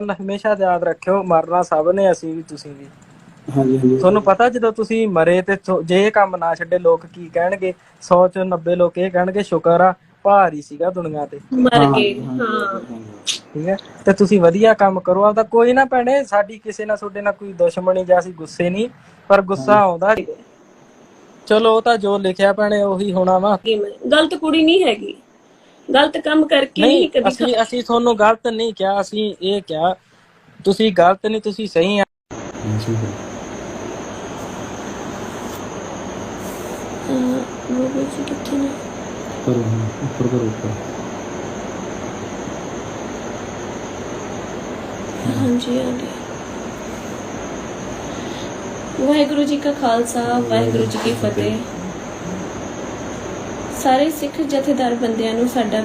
ਹਮੇਸ਼ਾ ਯਾਦ ਰੱਖਿਓ ਮਰਨਾ ਸਭ ਨੇ ਅਸੀਂ ਵੀ ਤੁਸੀਂ ਵੀ। ਹਾਂਜੀ ਹਾਂਜੀ। ਤੁਹਾਨੂੰ ਪਤਾ ਜਦੋਂ ਤੁਸੀਂ ਮਰੇ ਤੇ ਥੋ- ਜੇ ਇਹ ਕੰਮ ਨਾ ਛੱਡੇ ਲੋਕ ਕੀ ਕਹਿਣਗੇ? 100 ਚੋਂ 90 ਲੋਕ ਇਹ ਕਹਿਣਗੇ ਸ਼ੁਕਰ ਆ ਭਾਰੀ ਸੀਗਾ ਦੁਨੀਆ ਤੇ। ਮਰ ਗਏ ਹਾਂ। ਠੀਕ ਹੈ? ਤੇ ਤੁਸੀਂ ਵਧੀਆ ਕੰਮ ਕਰੋ ਆਪਦਾ ਕੋਈ ਨਾ ਭੈਣੇ ਸਾਡੀ ਕਿਸੇ ਨਾਲ ਤੁਹਾਡੇ ਨਾਲ ਕੋਈ ਦੁਸ਼ਮਣੀ ਜਾਂ ਅਸੀਂ ਗੁੱਸੇ ਨਹੀਂ ਪਰ ਗੁੱਸਾ ਆਉਂਦਾ। ਚਲੋ ਉਹ ਤਾਂ ਜੋ ਲਿਖਿਆ ਭੈਣੇ ਉਹੀ ਹੋਣਾ ਵਾ। ਕਿ ਮੈਂ ਗਲਤ ਕੁੜੀ ਨਹੀਂ ਹੈਗੀ। ਗਲਤ ਕੰਮ ਕਰਕੇ ਨਹੀਂ ਕਦੀ ਅਸੀਂ ਅਸੀਂ ਤੁਹਾਨੂੰ ਗਲਤ ਨਹੀਂ ਕਿਹਾ ਅਸੀਂ ਇਹ ਕਿਹਾ ਤੁਸੀਂ ਗਲਤ ਨਹੀਂ ਤੁਸੀਂ ਸਹੀ ਆ। ਹਾਂਜੀ ਉਹ ਵੀ ਕਿੱਥੇ ਨੇ? ਕਰੋ ਹਾਂ, ਉੱਪਰ ਕਰੋ ਉੱਪਰ। ਹਾਂਜੀ ਆ ਗਏ ਵਾਹਿਗੁਰੂ ਜੀ ਕਾ ਖਾਲਸਾ ਵਾਹਿਗੁਰੂ ਜੀ ਕੀ ਫਤਿਹ। ਸਾਰੇ ਸਿੱਖ ਜਥੇਦਾਰ ਬੰਦਿਆਂ ਨੂੰ ਸਾਡਾ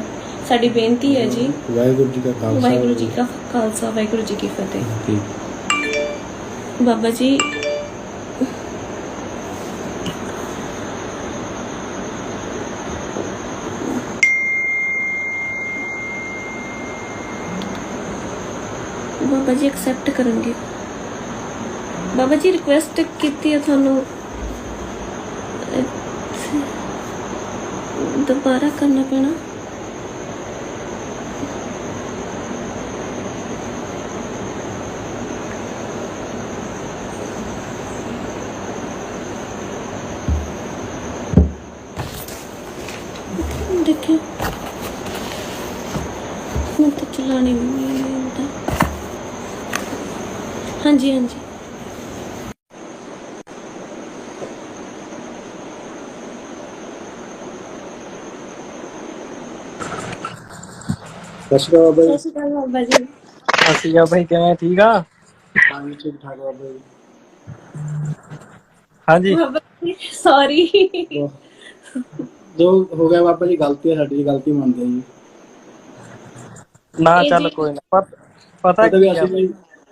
ਸਾਡੀ ਬੇਨਤੀ ਹੈ ਜੀ। ਵਾਹਿਗੁਰੂ ਜੀ ਕਾ ਖਾਲਸਾ। ਵਾਹਿਗੁਰੂ ਜੀ ਕਾ ਖਾਲਸਾ ਵਾਹਿਗੁਰੂ ਜੀ ਕੀ ਫਤਿਹ। ਬਾਬਾ ਜੀ ਬਾਬਾ ਜੀ ਐਕਸੈਪਟ ਕਰਨਗੇ। ਬਾਬਾ ਜੀ ਰਿਕੁਐਸਟ ਕੀਤੀ ਹੈ ਤੁਹਾਨੂੰ ਇੱਥੇ ਦੁਬਾਰਾ ਕਰਨਾ ਪੈਣਾ। ਦੇਖਿਓ। ਹੁਣ ਤਾਂ ਚਲਾਣੀ ਨਹੀਂ ਆਉਂਦਾ। ਹਾਂਜੀ ਹਾਂਜੀ। ਸਤਿ ਸ਼੍ਰੀ ਅਕਾਲ ਬਾਬਾ ਸਤਿ ਸ਼੍ਰੀ ਅਕਾਲ ਬਾਬਾ ਜੀ। ਅਸੀਂ ਆ ਭਾਈ ਕਿਵੇਂ ਠੀਕ ਆ? ਜੀ ਠੀਕ ਠਾਕ ਬਾਬਾ ਜੀ ਹਾਂਜੀ। ਸੌਰੀ ਜੋ ਹੋ ਗਿਆ ਬਾਬਾ ਜੀ ਗਲਤੀ ਹੈ ਸਾਡੀ ਗਲਤੀ ਮੰਨਦੇ ਹਾਂ ਨਾ ਚੱਲ ਕੋਈ ਨਾ। ਪਤਾ ਪਤਾ ਅਸੀਂ ਵੀ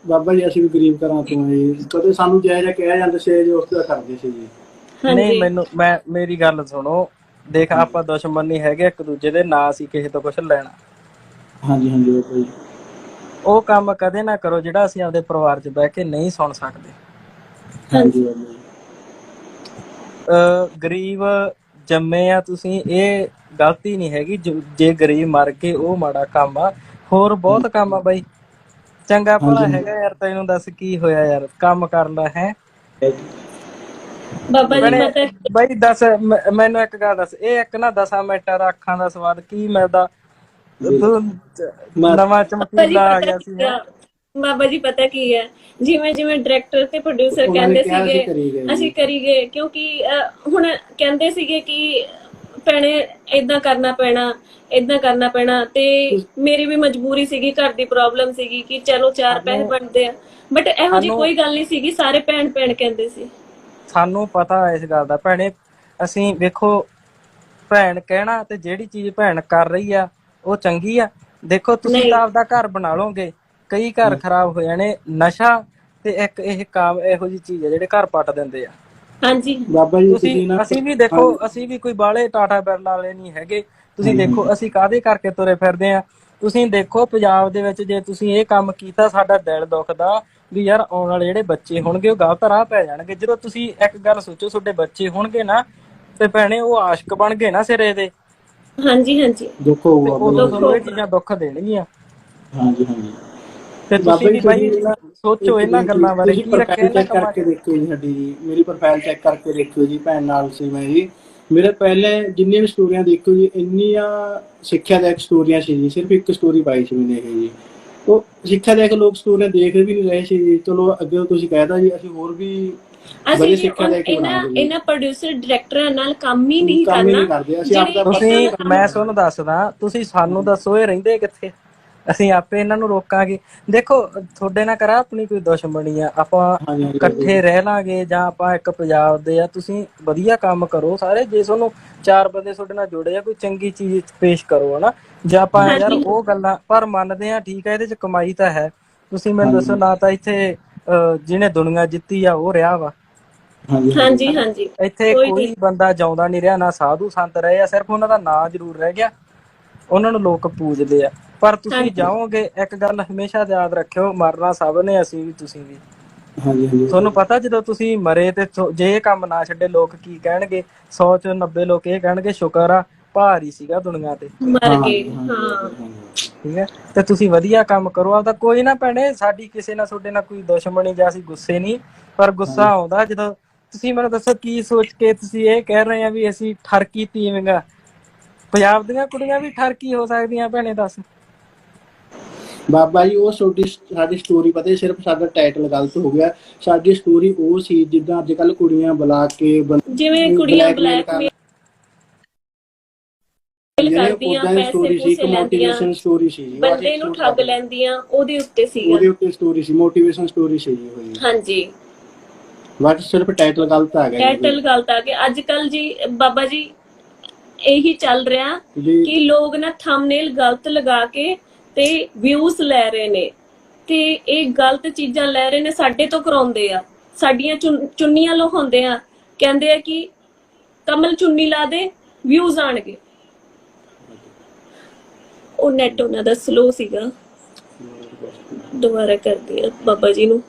ਬਾਬਾ ਜੀ ਅਸੀਂ ਵੀ ਗਰੀਬ ਘਰਾਂ ਤੋਂ ਜੀ। ਕਦੇ ਸਾਨੂੰ ਜਿਹਾ ਜਿਹਾ ਕਿਹਾ ਜਾਂਦਾ ਸੀ ਜੀ ਉਸ ਤਰ੍ਹਾਂ ਕਰਦੇ ਸੀ ਜੀ। ਨਹੀਂ ਮੈਨੂੰ ਮੈਂ ਮੇਰੀ ਗੱਲ ਸੁਣੋ। ਦੇਖ ਆਪਾਂ ਦੁਸ਼ਮਣ ਨਹੀਂ ਹੈਗੇ ਇੱਕ ਦੂਜੇ ਦੇ ਨਾ ਅਸੀਂ ਕਿਸੇ ਤੋਂ ਕੁਝ ਲੈਣਾ। ਹਾਂਜੀ ਹਾਂਜੀ ਬਾਬਾ ਜੀ। ਉਹ ਕੰਮ ਕਦੇ ਨਾ ਕਰੋ ਜਿਹੜਾ ਅਸੀਂ ਆਪਦੇ ਪਰਿਵਾਰ 'ਚ ਬਹਿ ਕੇ ਨਹੀਂ ਸੁਣ ਸਕਦੇ। ਹਾਂਜੀ ਬਾਬਾ ਅ ਗਰੀਬ ਜੰਮੇ ਆ ਤੁਸੀਂ ਇਹ ਗਲਤੀ ਨਹੀਂ ਹੈਗੀ। ਜੇ ਗਰੀਬ ਮਰ ਕੇ ਉਹ ਮਾੜਾ ਕੰਮ ਆ ਹੋਰ ਬਹੁਤ ਕੰਮ ਆ ਬਾਈ। ਚੰਗਾ ਭਲਾ ਹੈਗਾ ਯਾਰ ਤੈਨੂੰ ਦੱਸ ਕੀ ਹੋਇਆ ਯਾਰ ਕੰਮ ਕਰ ਲੈ ਹੈ। ਬਾਬਾ ਜੀ ਭੈਣੇ, ਬਾਈ ਦੱਸ ਮੈਨੂੰ ਇੱਕ ਗੱਲ ਦੱਸ ਇਹ ਇੱਕ ਨਾ ਦਸਾਂ ਮਿੰਟਾਂ ਦਾ ਅੱਖਾਂ ਦਾ ਸਵਾਦ ਕੀ ਮਿਲਦਾ? ਨਵਾਂ ਬਾਬਾ ਜੀ ਚਮਕੀਲਾ ਆ ਗਿਆ ਸੀ? ਬਾਬਾ ਜੀ ਪਤਾ ਕੀ ਹੈ ਜਿਵੇਂ ਜਿਵੇਂ ਡਾਇਰੈਕਟਰ ਤੇ ਪ੍ਰੋਡਿਊਸਰ ਕਹਿੰਦੇ ਸੀਗੇ। ਅਸੀਂ ਕਰੀ ਗਏ ਕਿਉਂਕਿ ਹੁਣ ਕਹਿੰਦੇ ਸੀਗੇ ਕਿ ਭੈਣੇ ਇਦਾਂ ਕਰਨਾ ਪੈਣਾ ਇਦਾਂ ਕਰਨਾ ਪੈਣਾ ਤੇ ਮੇਰੀ ਵੀ ਮਜਬੂਰੀ ਸੀਗੀ ਘਰ ਦੀ ਪ੍ਰੋਬਲਮ ਸੀਗੀ ਕਿ ਚਲੋ ਚਾਰ ਪੈਸੇ ਬਣਦੇ ਆ। ਬਟ ਇਹੋ ਜੀ ਕੋਈ ਗੱਲ ਨਹੀਂ ਸੀਗੀ ਸਾਰੇ ਭੈਣ ਭੈਣ ਕਹਿੰਦੇ ਸੀ। ਸਾਨੂੰ ਪਤਾ ਇਸ ਗੱਲ ਦਾ। ਭੈਣੇ ਅਸੀਂ ਵੇਖੋ ਭੈਣ ਕਹਿਣਾ ਤੇ ਜਿਹੜੀ ਚੀਜ਼ ਭੈਣ ਕਰ ਰਹੀ ਆ ਉਹ ਚੰਗੀ ਆ। ਦੇਖੋ ਤੁਸੀਂ। ਤਾਂ ਆਪਦਾ ਘਰ ਬਣਾ ਲਓਗੇ। ਕਈ ਘਰ ਖਰਾਬ ਹੋ ਜਾਣੇ। ਨਸ਼ਾ ਤੇ ਇੱਕ ਇਹ ਕੰਮ ਇਹੋ ਜੀ ਚੀਜ਼ ਆ ਜਿਹੜੇ ਘਰ ਪੱਟ ਦਿੰਦੇ ਆ। ਹਾਂਜੀ। ਬਾਬਾ ਜੀ ਤੁਸੀਂ ਤੁਸੀਂ ਨਾ ਅਸੀਂ ਵੀ ਦੇਖੋ ਅਸੀਂ ਵੀ ਕੋਈ ਬਾਲੇ ਟਾਟਾ ਬਿਰਲਾ ਵਾਲੇ ਨਹੀਂ ਹੈਗੇ। ਤੁਸੀਂ ਦੇਖੋ ਅਸੀਂ ਕਾਦੇ ਕਰਕੇ ਤੁਰੇ ਫਿਰਦੇ ਆ? ਤੁਸੀਂ ਦੇਖੋ ਪੰਜਾਬ ਦੇ ਵਿੱਚ ਜੇ ਤੁਸੀਂ ਇਹ ਕੰਮ ਕੀਤਾ ਸਾਡਾ ਦਿਲ ਦੁਖਦਾ ਵੀ ਯਾਰ ਆਉਣ ਵਾਲੇ ਜਿਹੜੇ ਬੱਚੇ ਹੋਣਗੇ ਉਹ ਗਲਤ ਰਾਹ ਪੈ ਜਾਣਗੇ। ਜਦੋਂ ਤੁਸੀਂ ਇੱਕ ਗੱਲ ਸੋਚੋ ਤੁਹਾਡੇ ਬੱਚੇ ਹੋਣਗੇ ਨਾ ਤੇ ਭੈਣੇ ਉਹ ਆਸ਼ਕ ਬਣ ਗਏ ਨਾ ਸਿਰੇ ਦੇ। ਹਾਂਜੀ ਹਾਂਜੀ। ਦੁੱਖ ਹੋਊਗਾ ਉਦੋਂ। ਤੁਹਾਨੂੰ ਇਹ ਚੀਜ਼ਾਂ ਦੁੱਖ ਦੇਣਗੀਆਂ। ਹਾਂਜੀ ਹਾਂਜੀ। ਤੇ ਬਾਬਾ ਤੁਸੀਂ ਜੀ ਵੀ ਬਾਈ ਤੁਸੀਂ ਸੋਚੋ ਇਹਨਾਂ ਗੱਲਾਂ ਬਾਰੇ ਤੁਸੀਂ ਕੀ ਰੱਖਿਆ ਪ੍ਰੋਫਾਈਲ ਇਹਨਾਂ ਕੰਮਾਂ 'ਚ? ਕਰਕੇ ਦੇਖਿਓ ਜੀ ਸਾਡੀ ਜੀ ਮੇਰੀ ਪ੍ਰੋਫਾਈਲ ਚੈੱਕ ਕਰਕੇ ਦੇਖਿਓ ਜੀ ਭੈਣ ਨਾਲ ਸੀ ਮੈਂ ਜੀ। ਮੇਰੇ ਪਹਿਲੇ ਜਿੰਨੀਆਂ ਵੀ ਸਟੋਰੀਆਂ ਦੇਖਿਓ ਜੀ ਇੰਨੀਆਂ ਸਿੱਖਿਆ ਦੇ ਸਟੋਰੀਆਂ ਸੀ ਜੀ ਸਿਰਫ ਇੱਕ ਸਟੋਰੀ ਪਾਈ ਸੀ ਮੈਨੇ ਇਹ ਜੀ। ਉਹ ਸਿੱਖਿਆ ਦੇ ਲੋਕ ਸਟੋਰੀਆਂ ਦੇਖ ਵੀ ਨਹੀਂ ਰਹੇ ਸੀ ਜੀ। ਚਲੋ ਅੱਗੇ ਤੁਸੀਂ ਕਹਿਤਾ ਜੀ ਅਸੀਂ ਹੋਰ ਵੀ ਅਸੀਂ ਜੀ ਇਹਨਾਂ। ਇਹਨਾਂ ਪ੍ਰੋਡਿਊਸਰ ਡਾਇਰੈਕਟਰਾਂ ਨਾਲ ਕੰਮ ਹੀ ਨਹੀਂ ਕੰਮ ਹੀ ਨਹੀਂ ਕਰਨਾ ਕਰਦੇ। ਅਸੀਂ ਜਿਹੜੀ ਆਪਦਾ ਤੁਸੀਂ ਮੈਂ ਤੁਹਾਨੂੰ ਦੱਸਦਾ ਤੁਸੀਂ ਸਾਨੂੰ ਦੱਸੋ ਇਹ ਰਹਿੰਦੇ ਕਿੱਥੇ? ਅਸੀਂ ਆਪੇ ਇਹਨਾਂ ਨੂੰ ਰੋਕਾਂਗੇ। ਦੇਖੋ ਤੁਹਾਡੇ ਨਾਲ ਕਰਾ ਆਪਣੀ ਕੋਈ ਦੁਸ਼ਮਣੀ ਆ। ਆਪਾਂ ਇਕੱਠੇ ਰਹਿ ਲਾਂਗੇ ਜਾਂ ਆਪਾਂ ਇੱਕ ਪੰਜਾਬ ਦੇ ਆ। ਤੁਸੀਂ ਵਧੀਆ ਕੰਮ ਕਰੋ ਸਾਰੇ। ਜੇ ਤੁਹਾਨੂੰ ਚਾਰ ਬੰਦੇ ਤੁਹਾਡੇ ਨਾਲ ਜੁੜੇ ਆ ਕੋਈ ਚੰਗੀ ਚੀਜ਼ ਪੇਸ਼ ਕਰੋ ਹਨਾ? ਜੇ ਆਪਾਂ ਯਾਰ। ਉਹ ਗੱਲਾਂ ਪਰ ਮੰਨਦੇ ਆ ਠੀਕ ਹੈ ਇਹਦੇ ਚ ਕਮਾਈ ਤਾਂ ਹੈ। ਤੁਸੀਂ ਮੈਨੂੰ ਦੱਸੋ ਨਾ ਤਾਂ ਇੱਥੇ ਅਹ, ਜਿਹਨੇ ਦੁਨੀਆ ਜਿੱਤੀ ਆ ਉਹ ਰਿਹਾ ਵਾ। ਹਾਂਜੀ ਹਾਂਜੀ। ਹਾਂਜੀ ਇੱਥੇ ਕੋਈ ਕੋਈ ਬੰਦਾ ਜਾਉਂਦਾ ਨਹੀਂ ਰਿਹਾ ਨਾ ਸਾਧੂ ਸੰਤ ਰਹੇ ਆ ਸਿਰਫ ਉਹਨਾਂ ਦਾ ਨਾਂ ਜ਼ਰੂਰ ਰਹਿ ਗਿਆ। ਉਹਨਾਂ ਨੂੰ ਲੋਕ ਪੂਜਦੇ ਆ। ਪਰ ਤੁਸੀਂ। ਜਾਓਗੇ ਇੱਕ ਗੱਲ ਹਮੇਸ਼ਾ ਯਾਦ ਰੱਖਿਓ ਮਰਨਾ ਸਭ ਨੇ ਅਸੀਂ ਵੀ ਤੁਸੀਂ ਵੀ। ਹਾਂਜੀ ਹਾਂਜੀ। ਤੁਹਾਨੂੰ ਪਤਾ ਜਦੋਂ ਤੁਸੀਂ ਮਰੇ ਤੇ ਥੋ- ਜੇ ਇਹ ਕੰਮ ਨਾ ਛੱਡੇ ਲੋਕ ਕੀ ਕਹਿਣਗੇ? 100 ਚੋਂ 90 ਲੋਕ ਇਹ ਕਹਿਣਗੇ ਸ਼ੁਕਰ ਆ ਭਾਰੀ ਸੀਗਾ ਦੁਨੀਆ ਤੇ। ਮਰ ਗਏ ਹਾਂ। ਠੀਕ ਹੈ? ਤੇ ਤੁਸੀਂ ਵਧੀਆ ਕੰਮ ਕਰੋ ਆਪਦਾ। ਕੋਈ ਨਾ ਭੈਣੇ ਸਾਡੀ ਕਿਸੇ ਨਾਲ ਤੁਹਾਡੇ ਨਾਲ ਕੋਈ ਦੁਸ਼ਮਣੀ ਜਾਂ ਅਸੀਂ ਗੁੱਸੇ ਨਹੀਂ ਪਰ ਗੁੱਸਾ ਆਉਂਦਾ ਜਦੋਂ ਤੁਸੀਂ ਮੈਨੂੰ ਦੱਸੋ ਕੀ ਸੋਚ ਕੇ ਤੁਸੀਂ ਇਹ ਕਹਿ ਰਹੇ ਆ ਵੀ ਅਸੀਂ ਠਰਕੀ ਤੀਵੀਂਗਾ। ਪੰਜਾਬ ਦੀਆਂ ਕੁੜੀਆਂ ਵੀ ਠਰਕੀ ਹੋ ਸਕਦੀਆਂ ਭੈਣੇ ਦੱਸ। ਬਾਬਾ ਜੀ ਉਹ ਛੋਟੀ ਸਾਡੀ ਸਟੋਰੀ ਪਤਾ ਹੈ, ਸਿਰਫ ਸਾਡਾ ਟਾਈਟਲ ਗਲਤ ਹੋ ਗਿਆ। ਸਾਡੀ ਸਟੋਰੀ ਉਹ ਸੀ ਜਿੱਦਾਂ ਅੱਜ ਕੱਲ ਕੁੜੀਆਂ ਬੁਲਾ ਕੇ ਜਿਵੇਂ ਕੁੜੀਆਂ blackmail ਬਲੈਕ ਕਰ- ਕਰਦੀਆਂ ਉਦਾਂ ਸਟੋਰੀ ਪੈਸੇ ਸੀ ਪੂਸੇ ਇੱਕ ਲੈਂਦੀਆਂ ਮੋਟੀਵੇਸ਼ਨ ਸਟੋਰੀ ਸੀ ਜੀ ਉਹ ਬੰਦੇ ਨੂੰ ਠੱਗ ਲੈਂਦੀਆਂ ਉਹਦੇ ਉੱਤੇ ਸੀਗਾ ਉਹਦੇ ਉੱਤੇ ਸਟੋਰੀ ਸੀ ਮੋਟੀਵੇਸ਼ਨ ਸਟੋਰੀ ਸੀ ਜੀ ਹੋਈ ਹਾਂਜੀ। ਬਟ ਸਿਰਫ ਟਾਈਟਲ ਗਲਤ ਆ ਗਿਆ ਜੀ। ਟਾਈਟਲ ਗਲਤ ਆ ਕਿ ਅੱਜ ਕੱਲ ਜੀ ਬਾਬਾ ਜੀ ਇਹੀ ਚੱਲ ਰਿਹਾ ਜੀ। ਕਿ ਲੋਕ ਨਾ ਥੰਬਨੇਲ ਗਲਤ ਲਗਾ ਕੇ ਤੇ ਵਿਊਜ਼ ਲੈ ਰਹੇ ਨੇ। ਤੇ ਇਹ ਗਲਤ ਚੀਜ਼ਾਂ ਲੈ ਰਹੇ ਨੇ ਸਾਡੇ ਤੋਂ ਕਰਾਉਂਦੇ ਆ। ਸਾਡੀਆਂ ਚੁੰਨ- ਚੁੰਨੀਆਂ ਲਹਾਉਂਦੇ ਆ। ਕਹਿੰਦੇ ਆ ਕਿ ਕਮਲ ਚੁੰਨੀ ਲਾ ਦੇ ਵਿਊਜ਼ ਆਣਗੇ। ਉਹ ਨੈਟ ਉਹਨਾਂ ਦਾ ਸਲੋ ਸੀਗਾ ਦੁਬਾਰਾ ਕਰਦੀ ਆ ਬਾਬਾ ਜੀ ਨੂੰ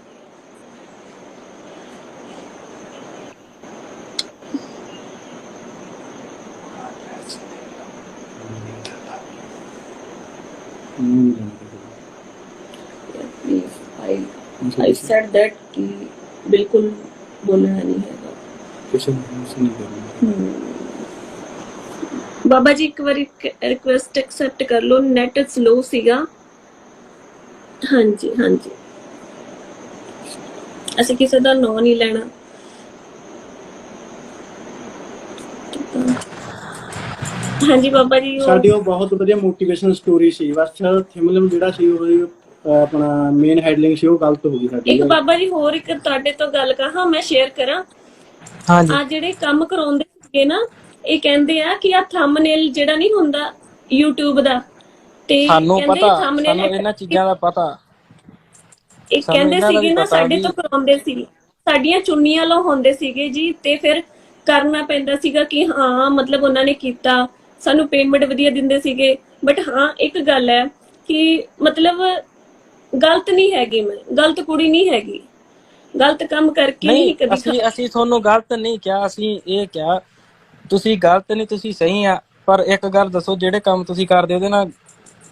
please I I said that कि बिल्कुल बोलना नहीं है ਕਿਸੇ ਨੂੰ ਉਸ ਨਹੀਂ ਕਰਨਾ ਬਾਬਾ ਜੀ ਇੱਕ ਵਾਰੀ ਰਿਕੁਐਸਟ ਐਕਸੈਪਟ ਕਰ ਲਓ ਨੈਟ ਸਲੋ ਸੀਗਾ। ਹਾਂਜੀ ਹਾਂਜੀ। ਅਸੀਂ ਕਿਸੇ ਦਾ ਨਾਂ ਨਹੀਂ ਲੈਣਾ। ਹਾਂਜੀ ਬਾਬਾ ਜੀ ਸਾਡੀ ਉਹ ਬਹੁਤ ਵਧੀਆ ਮੋਟੀਵੇਸ਼ਨ ਸਟੋਰੀ ਸੀ। ਬਸ ਥਿਮਲਮ ਜਿਹੜਾ ਸੀ ਉਹ ਆਪਣਾ ਮੇਨ ਹੈਡਲਿੰਗ ਸੀ ਉਹ ਗਲਤ ਹੋ ਗਈ ਸਾਡੀ। ਇੱਕ ਬਾਬਾ ਜੀ ਹੋਰ ਇੱਕ ਤੁਹਾਡੇ ਤੋਂ ਗੱਲ ਕਹਾਂ ਮੈਂ ਸ਼ੇਅਰ ਕਰਾਂ। ਹਾਂਜੀ। ਆ ਜਿਹੜੇ ਕੰਮ ਕਰਾਉਂਦੇ ਸੀਗੇ ਨਾ ਇਹ ਕਹਿੰਦੇ ਆ ਕਿ ਆ ਥੰਬਨੇਲ ਜਿਹੜਾ ਨਹੀਂ ਹੁੰਦਾ YouTube ਦਾ ਤੇ ਸਾਨੂੰ ਕਹਿੰਦੇ ਪਤਾ thumbnail ਸਾਨੂੰ ਇਹਨਾਂ ਚੀਜ਼ਾਂ ਦਾ ਪਤਾ। ਇਹ ਸਾਨੂੰ ਕਹਿੰਦੇ ਇਹਨਾਂ ਦਾ ਸੀਗੇ ਵੀ ਨਾ ਪਤਾ ਸਾਡੇ ਵੀ- ਤੋਂ ਕਰਾਉਂਦੇ ਸੀ ਸਾਡੀਆਂ ਚੁੰਨੀਆਂ ਲਾਉਂਦੇ ਸੀਗੇ ਜੀ ਤੇ ਫਿਰ ਕਰਨਾ ਪੈਂਦਾ ਸੀਗਾ ਕਿ ਹਾਂ ਮਤਲਬ ਉਹਨਾਂ ਨੇ ਕੀਤਾ ਸਾਨੂੰ ਪੇਮੈਂਟ ਵਧੀਆ ਦਿੰਦੇ ਸੀਗੇ। ਬਟ ਹਾਂ ਇੱਕ ਗੱਲ ਹੈ ਕਿ ਮਤਲਬ ਗਲਤ ਨਹੀਂ ਹੈਗੀ ਮੈਂ ਗਲਤ ਕੁੜੀ ਨਹੀਂ ਹੈਗੀ। ਗਲਤ ਕੰਮ ਕਰਕੇ ਨਹੀਂ ਨਹੀਂ ਕਦੀ ਅਸੀਂ ਅਸੀਂ ਤੁਹਾਨੂੰ ਗਲਤ ਨਹੀਂ ਕਿਹਾ ਅਸੀਂ ਇਹ ਕਿਹਾ ਤੁਸੀਂ ਗਲਤ ਨਹੀਂ ਤੁਸੀਂ ਸਹੀ ਆ ਪਰ ਇੱਕ ਗੱਲ ਦੱਸੋ ਜਿਹੜੇ ਕੰਮ ਤੁਸੀਂ ਕਰਦੇ ਉਹਦੇ ਨਾਲ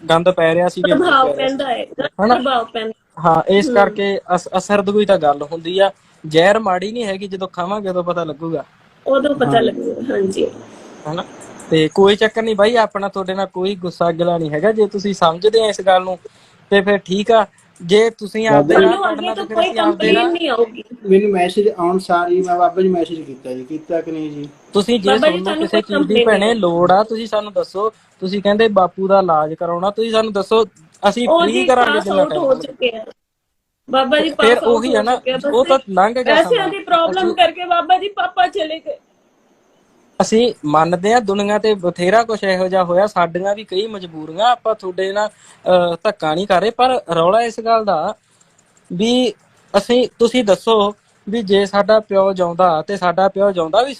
ਗੰਦ ਪੈ ਰਿਹਾ ਸੀ ਅੱਗੇ ਪ੍ਰਭਾਵ। ਪੈਂਦਾ ਹੈ ਹਨਾ? ਪ੍ਰਭਾਵ ਪੈਂਦਾ ਹਾਂ। ਇਸ ਕਰਕੇ ਅਸ- ਅਸਰ ਦੀ ਕੋਈ ਤਾਂ ਗੱਲ ਹੁੰਦੀ ਆ। ਜ਼ਹਿਰ ਮਾੜੀ ਨਹੀਂ ਹੈਗੀ ਜਦੋਂ ਖਾਵਾਂਗੇ ਉਦੋਂ ਪਤਾ ਲੱਗੂਗਾ। ਉਦੋਂ ਪਤਾ ਲੱਗੂਗਾ ਹਾਂਜੀ। ਹਨਾ? ਤੇ ਕੋਈ ਚੱਕਰ ਨਹੀਂ ਬਾਈ ਆਪਣਾ ਤੁਹਾਡੇ ਨਾਲ ਕੋਈ ਗੁੱਸਾ ਗਿਲਾ ਨਹੀਂ ਹੈਗਾ ਜੇ ਤੁਸੀਂ ਸਮਝਦੇ ਆ ਇਸ ਗੱਲ ਨੂੰ ਤੇ ਫਿਰ ਠੀਕ ਆ। ਜੇ ਤੁਸੀਂ ਆਪਦੇ ਨਾਲ ਮੈਨੂੰ ਅੱਗੇ ਤੋਂ ਕੋਈ ਕੰਪਲੇਨ ਨਹੀਂ ਆਊਗੀ ਮੈਨੂੰ ਮੈਸੇਜ ਆਉਣ ਸਾਰ ਹੀ ਮੈਂ ਬਾਬਾ ਜੀ ਮੈਸੇਜ ਕੀਤਾ ਜੀ ਕੀਤਾ ਕਿ ਨਹੀਂ ਜੀ? ਤੁਸੀਂ ਜੇ ਤੁਹਾਨੂੰ ਕਿਸੇ ਕੋਈ ਚੀਜ਼ ਦੀ ਭੈਣੇ ਲੋੜ ਆ ਤੁਸੀਂ ਸਾਨੂੰ ਦੱਸੋ ਤੁਸੀਂ ਕਹਿੰਦੇ ਬਾਪੂ ਦਾ ਇਲਾਜ ਕਰਾਉਣਾ ਤੁਸੀਂ ਸਾਨੂੰ ਦੱਸੋ ਅਸੀਂ ਫ੍ਰੀ ਕਰਾਂਗੇ ਪਾਸ ਜਿੰਨਾ ਆਊਟ ਹੋ ਟਾਈਮ ਚੁੱਕੇ ਆ। ਬਾਬਾ ਜੀ ਪਾਸ ਫਿਰ ਉਹੀ ਹੋ ਹੈ ਨਾ ਉਹ ਤਾਂ ਲੰਘ ਗਿਆ ਪੈਸਿਆਂ ਦੀ ਪ੍ਰੋਬਲਮ ਕਰਕੇ ਬਾਬਾ ਜੀ ਪਾਪਾ ਚਲੇ ਗਏ। ਅਸੀਂ ਮੰਨਦੇ ਆ ਦੁਨੀਆ ਤੇ ਬਥੇਰਾ ਕੁਝ ਇਹੋ ਜਿਹਾ ਹੋਇਆ ਸਾਡੀਆਂ ਵੀ ਕਈ ਮਜਬੂਰੀਆਂ ਆਪਾਂ ਤੁਹਾਡੇ ਨਾਲ ਧੱਕਾ ਨਹੀਂ ਕਰ ਰਹੇ ਪਰ ਰੌਲਾ ਇਸ ਗੱਲ ਦਾ ਵੀ ਅਸੀਂ ਤੁਸੀਂ ਦੱਸੋ ਵੀ ਜੇ ਸਾਡਾ ਪਿਓ ਜਾਉਂਦਾ ਤੇ ਸਾਡਾ ਪਿਓ ਜਾਉਂਦਾ ਵੀ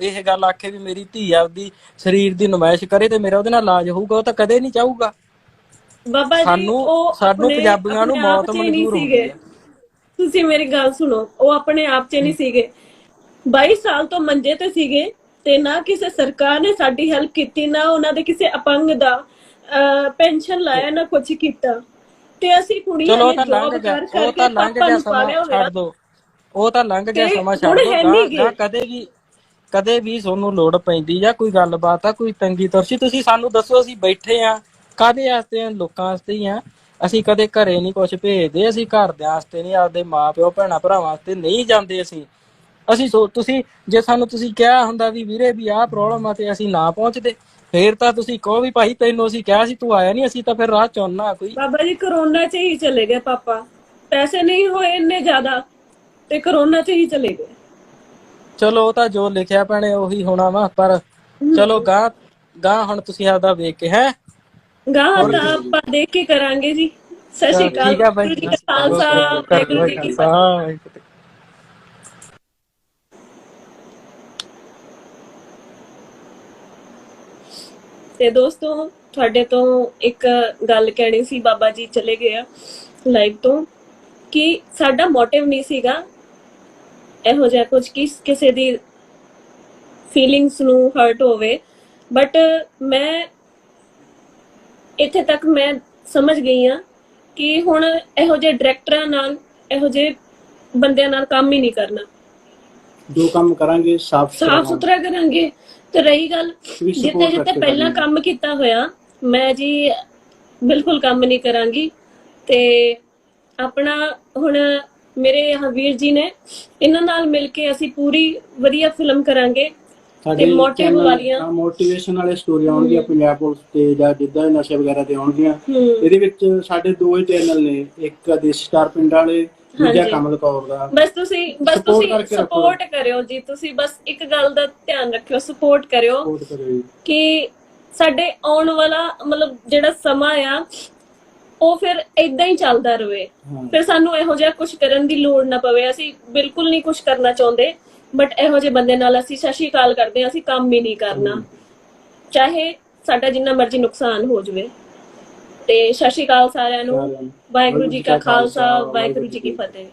ਇਹ ਗੱਲ ਆਖੇ ਵੀ ਮੇਰੀ ਧੀ ਆਪਦੀ ਸਰੀਰ ਦੀ ਨੁਮਾਇਸ਼ ਕਰੇ ਤੇ ਮੇਰਾ ਉਹਦੇ ਨਾਲ ਇਲਾਜ ਹੋਊਗਾ ਉਹ ਤਾਂ ਕਦੇ ਨਹੀਂ ਚਾਹੂਗਾ ਬਾਬਾ ਜੀ ਸਾਨੂੰ- ਸਾਨੂੰ ਪੰਜਾਬੀਆਂ ਨੂੰ ਮੌਤ ਹੀ ਮਨਜ਼ੂਰ ਹੁੰਦੀ ਸੀਗੇ। ਹੈ। ਤੁਸੀਂ ਮੇਰੀ ਗੱਲ ਸੁਣੋ ਉਹ ਆਪਣੇ ਆਪ 'ਚ ਨਹੀਂ ਸੀਗੇ 22 ਸਾਲ ਤੋਂ ਮੰਜੇ ਤੇ ਸੀਗੇ ਤੇ ਨਾ ਕਿਸੇ ਸਰਕਾਰ ਨੇ ਸਾਡੀ ਹੈਲਪ ਕੀਤੀ ਨਾ ਉਹਨਾਂ ਦੇ ਕਿਸੇ ਅਪੰਗ ਦਾ ਪੈਨਸ਼ਨ ਲਾਇਆ ਨਾ ਕੁਝ ਕੀਤਾ। ਤੇ ਅਸੀਂ ਕੁੜੀਆਂ ਨੇ ਜੌਬ ਕਰ ਤਾਂ ਲੰਘ ਪਾਪਾ ਗਿਆ ਨੂੰ ਪਾਲਿਆ ਸਮਾਂ ਹੋਇਆ। ਛੱਡ ਦੋ। ਉਹ ਤਾਂ ਲੰਘ ਗਿਆ ਸਮਾਂ ਛੱਡ ਦੋ ਨੀ ਕਦੇ ਵੀ ਕਦੇ ਵੀ ਤੁਹਾਨੂੰ ਲੋੜ ਪੈਂਦੀ ਜਾਂ ਕੋਈ ਗੱਲਬਾਤ ਆ ਕੋਈ ਤੰਗੀ ਤਰਸੀ ਤੁਸੀਂ ਸਾਨੂੰ ਦੱਸੋ ਅਸੀਂ ਬੈਠੇ ਆ। ਕਾਦੇ ਵਾਸਤੇ ਆ? ਲੋਕਾਂ ਵਾਸਤੇ ਹੀ ਆ। ਅਸੀਂ ਕਦੇ ਘਰੇ ਨਹੀਂ ਕੁਝ ਭੇਜਦੇ ਅਸੀਂ ਘਰ ਦੇ ਵਾਸਤੇ ਨਹੀਂ ਆਪਦੇ ਮਾਪਿਓ ਭੈਣਾਂ ਭਰਾਵਾਂ ਵਾਸਤੇ ਨਹੀਂ ਜਾਂਦੇ ਅਸੀਂ। ਅਸੀਂ ਸੋ ਤੁਸੀਂ ਜੇ ਸਾਨੂੰ ਤੁਸੀਂ ਕਿਹਾ ਹੁੰਦਾ ਵੀ ਵੀਰੇ ਵੀ ਆਹ ਪ੍ਰੋਬਲਮ ਆ ਤੇ ਅਸੀਂ ਨਾ ਪਹੁੰਚਦੇ ਫੇਰ ਤਾਂ ਤੁਸੀਂ ਕਹੋ ਵੀ ਭਾਈ ਤੈਨੂੰ ਅਸੀਂ ਕਿਹਾ ਸੀ ਤੂੰ ਆਇਆ ਨਹੀਂ ਅਸੀਂ ਤਾਂ ਫਿਰ ਰਾਹ ਚੁਣਨਾ ਕੋਈ। ਬਾਬਾ ਜੀ ਕਰੋਨਾ 'ਚ ਹੀ ਚਲੇ ਗਏ ਪਾਪਾ। ਪੈਸੇ ਨਹੀਂ ਹੋਏ ਇੰਨੇ ਜ਼ਿਆਦਾ ਤੇ ਕਰੋਨਾ 'ਚ ਹੀ ਚਲੇ ਗਏ। ਚਲੋ ਉਹ ਤਾਂ ਜੋ ਲਿਖਿਆ ਭੈਣੇ ਉਹੀ ਹੋਣਾ ਵਾ ਪਰ ਚਲੋ ਗਾਂ ਗਾਂ ਹੁਣ ਤੁਸੀਂ ਆਪਦਾ ਵੇਖ ਕੇ ਹੈ? ਗਾਹ ਤਾਂ ਆਪਾਂ ਦੇਖ ਕੇ ਕਰਾਂਗੇ ਜੀ। ਸਤਿ ਸ਼੍ਰੀ ਅਕਾਲ ਠੀਕ ਖਾਲਸਾ ਵਾਹਿਗੁਰੂ ਜੀ ਕੀ ਫਤਿਹ। ਤੇ ਦੋਸਤੋ, ਤੁਹਾਡੇ ਤੋਂ ਇੱਕ ਗੱਲ ਕਹਿਣੀ ਸੀ, ਬਾਬਾ ਜੀ ਚਲੇ ਗਏ ਆ ਲਾਈਵ ਤੋਂ, ਕਿ ਸਾਡਾ ਮੋਟਿਵ ਨਹੀਂ ਸੀਗਾ ਇਹੋ ਜਿਹਾ ਕੁਝ, ਕਿ ਕਿਸੇ ਦੀ ਫੀਲਿੰਗਸ ਨੂੰ ਹਰਟ ਹੋਵੇ। ਬਟ ਮੈਂ ਇੱਥੇ ਤੱਕ ਮੈਂ ਸਮਝ ਗਈ ਆ ਕਿ ਹੁਣ ਇਹੋ ਜਿਹੇ ਡਾਇਰੈਕਟਰਾਂ ਨਾਲ, ਇਹੋ ਜਿਹੇ ਬੰਦਿਆਂ ਨਾਲ ਕੰਮ ਹੀ ਨਹੀਂ ਕਰਨਾ। ਜੋ ਕੰਮ ਕਰਾਂਗੇ ਸਾਫ਼ ਸਾਫ਼ ਸੁਥਰਾ ਕਰਾਂਗੇ। ਤੇ ਰਹੀ ਗੱਲ ਵੀ ਜਿੱਤੇ support ਪਹਿਲਾਂ। ਕੰਮ ਕੀਤਾ ਹੋਇਆ ਮੈਂ ਜੀ ਬਿਲਕੁਲ ਕੰਮ ਨਹੀਂ ਕਰਾਂਗੀ। ਤੇ ਆਪਣਾ ਹੁਣ ਮੇਰੇ ਵੀਰ ਜੀ ਨੇ ਇਹਨਾਂ ਨਾਲ ਮਿਲ ਕੇ ਅਸੀਂ ਪੂਰੀ ਵਧੀਆ ਫਿਲਮ ਕਰਾਂਗੇ। ਸਾਡੇ ਤੇ motive ਵਾਲੀਆਂ- ਮੋਟੀਵੇਸ਼ਨ ਵਾਲੇ ਸਟੋਰੀ ਆਉਣਗੀਆਂ ਪੰਜਾਬ ਪੁਲਿਸ ਤੇ ਜਾਂ ਜਿੱਦਾਂ ਨਸ਼ੇ ਵਗੈਰਾ ਤੇ ਆਉਣਗੀਆਂ। ਹੂੰ। ਇਹਦੇ ਵਿੱਚ ਸਾਡੇ ਦੋ ਹੀ ਚੈਨਲ ਨੇ ਇੱਕ ਦੇਸ਼ ਸਟਾਰ ਪਿੰਡ ਵਾਲੇ ਦੂਜਾ ਹਾਂਜੀ। ਕਮਲ ਕੌਰ ਦਾ। ਬਸ ਤੁਸੀਂ ਬਸ Support ਤੁਸੀਂ ਰੱਖੋ। ਸਪੋਰਟ ਕਰਿਓ ਜੀ। ਤੁਸੀਂ ਬਸ ਇੱਕ ਗੱਲ ਦਾ ਧਿਆਨ ਰੱਖਿਓ ਸਪੋਰਟ ਕਰਿਓ ਸਪੋਰਟ ਕਰਿਓ ਜੀ। ਕਿ ਸਾਡੇ ਆਉਣ ਵਾਲਾ ਮਤਲਬ ਜਿਹੜਾ ਸਮਾਂ ਆ ਉਹ ਫਿਰ ਇਦਾਂ ਹੀ ਚੱਲਦਾ ਰਵੇ। ਹਾਂ। ਫਿਰ ਸਾਨੂੰ ਇਹੋ ਜਿਹਾ ਕੁਝ ਕਰਨ ਦੀ ਲੋੜ ਨਾ ਪਵੇ। ਅਸੀਂ ਬਿਲਕੁਲ ਨਹੀਂ ਕੁਝ ਕਰਨਾ ਚਾਹੁੰਦੇ ਬਟ ਇਹੋ ਜਿਹੇ ਬੰਦੇ ਨਾਲ ਅਸੀਂ ਸਤਿ ਸ਼੍ਰੀ ਅਕਾਲ ਕਰਦੇ ਹਾਂ ਅਸੀਂ ਕੰਮ ਹੀ ਨਹੀਂ ਕਰਨਾ। ਚਾਹੇ ਸਾਡਾ ਜਿੰਨਾ ਮਰਜ਼ੀ ਨੁਕਸਾਨ ਹੋ ਜਾਵੇ। ਤੇ ਸਤਿ ਸ਼੍ਰੀ ਅਕਾਲ ਸਾਰਿਆਂ ਨੂੰ ਸਾਰਿਆਂ ਨੂੰ। ਵਾਹਿਗੁਰੂ ਜੀ ਕਾ ਖਾਲਸਾ ਵਾਹਿਗੁਰੂ ਜੀ ਕੀ ਫਤਿਹ